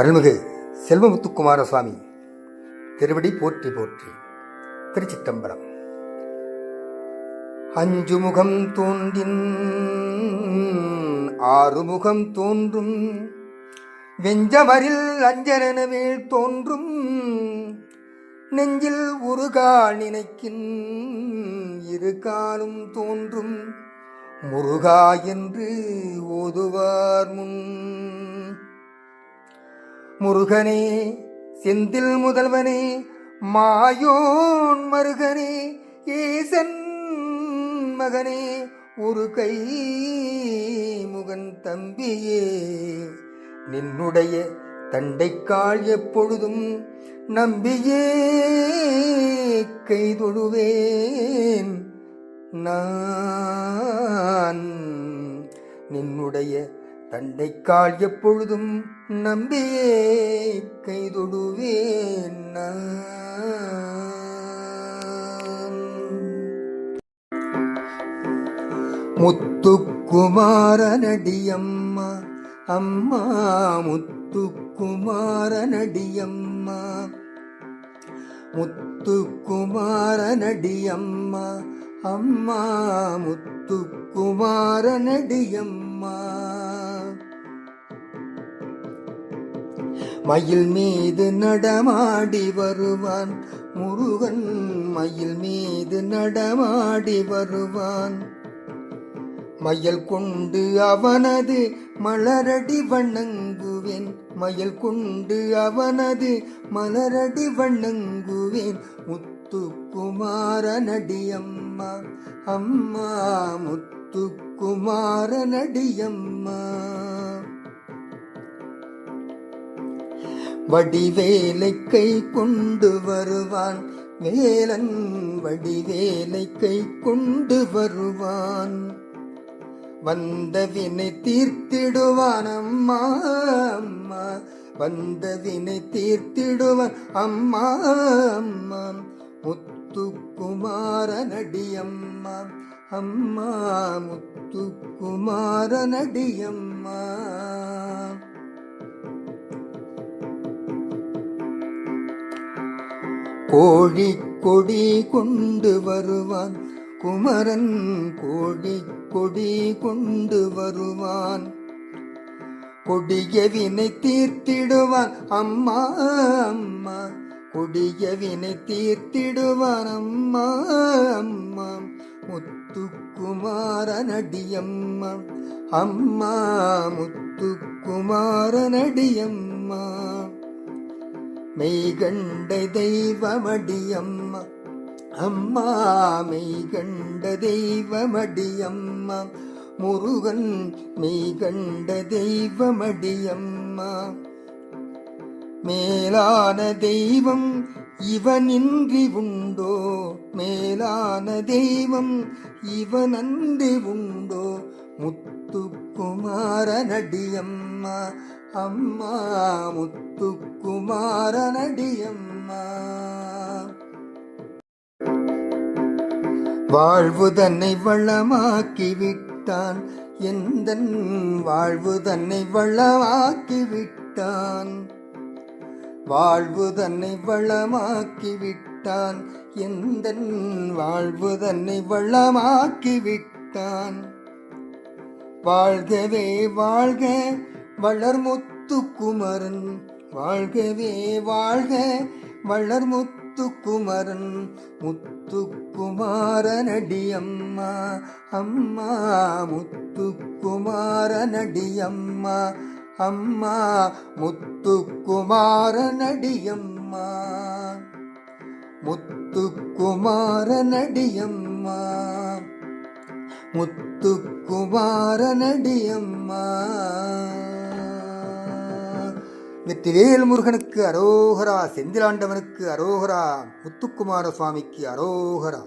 அருள்மிகு செல்வமுத்துக்குமார சுவாமி திருவடி போற்றி போற்றி. திருச்சிற்றம்பலம். அஞ்சு முகம் தோன்றின் ஆறுமுகம் தோன்றும் வெஞ்சமரில் அஞ்சனன மேல் தோன்றும் நெஞ்சில் உருகா நினைக்கின் இரு காலும் தோன்றும் முருகா என்று ஓதுவார் முன். முருகனே செந்தில் முதல்வனே மாயோன் மருகனே ஈசன் மகனே ஒரு கை முகன் தம்பியே. நின்னுடைய தண்டைக்கால் எப்பொழுதும் நம்பியே கைதொழுவேன். நான் நின்னுடைய தண்டைக்கால் எப்பொழுதும் நம்பியே கைதொடுவேன் நான். முத்துக்குமாரனடியம்மா அம்மா முத்துக்குமாரனடியம்மா முத்துக்குமாரனடியம்மா அம்மா முத்துக்குமாரனடியம்மா மயில் மீது நடமாடி வருவான். முருகன் மயில் மீது நடமாடி வருவான். மயில் கொண்டு அவனது மலரடி வணங்குவேன். மயில் கொண்டு அவனது மலரடி வணங்குவேன். முத்துக்குமாரனடியம்மா அம்மா முத்துக்குமாரனடியம்மா. வடிவேலை கை கொண்டு வருவான். வேலன் வடிவேலை கை கொண்டு வருவான். வந்த வினை தீர்த்திடுவான் அம்மா அம்மா. வந்த வினை தீர்த்திடுவான் அம்மா அம்மா. முத்துக்குமாரனடியம்மா அம்மா. முத்துக்குமாரனடியம்மா. கோழி கொடி கொண்டு வருவான். குமரன் கோழி கொடி கொண்டு வருவான். கொடிய வினை தீர்த்திடுவான். அம்மா அம்மா. கொடிய வினை தீர்த்திடுவான். அம்மா அம்மா. முத்துக்குமாரனடியம்மா. அம்மா முத்துக்குமாரனடியம்மா. மெய்கண்ட தெய்வமடியம்மா. அம்மா மெய்கண்ட தெய்வமடியம்மா. முருகன் மெய்கண்ட தெய்வமடியம்மா. மேலான தெய்வம் இவனின்றி உண்டோ? மேலான தெய்வம் இவனன்றி உண்டோ? முத்துக்குமாரனடியம்மா அம்மா முத்துக்குமாரனடியம்மா. வாழ்வு தன்னை வளமாக்கி விட்டான் எந்தன் வாழ்வு தன்னை வளமாக்கி விட்டான் வாழ்வு தன்னை வளமாக்கி விட்டான் எந்தன் வாழ்வு தன்னை வளமாக்கி விட்டான் வாழ்கவே வாழ்க. வளர்முத்து குமரன். வாழ்கவே வாழ்க. வளர்முத்து குமரன். முத்துக்குமாரனடியம்மா அம்மா முத்துக்குமாரனடியம்மா அம்மா முத்துக்குமாரனடியம்மா முத்துக்குமாரனடியம்மா முத்துக்குமாரனடியம்மா. வெற்றிவேல் முருகனுக்கு அரோகரா செந்திலாண்டவனுக்கு அரோகரா முத்துக்குமார சுவாமிக்கு அரோகரா.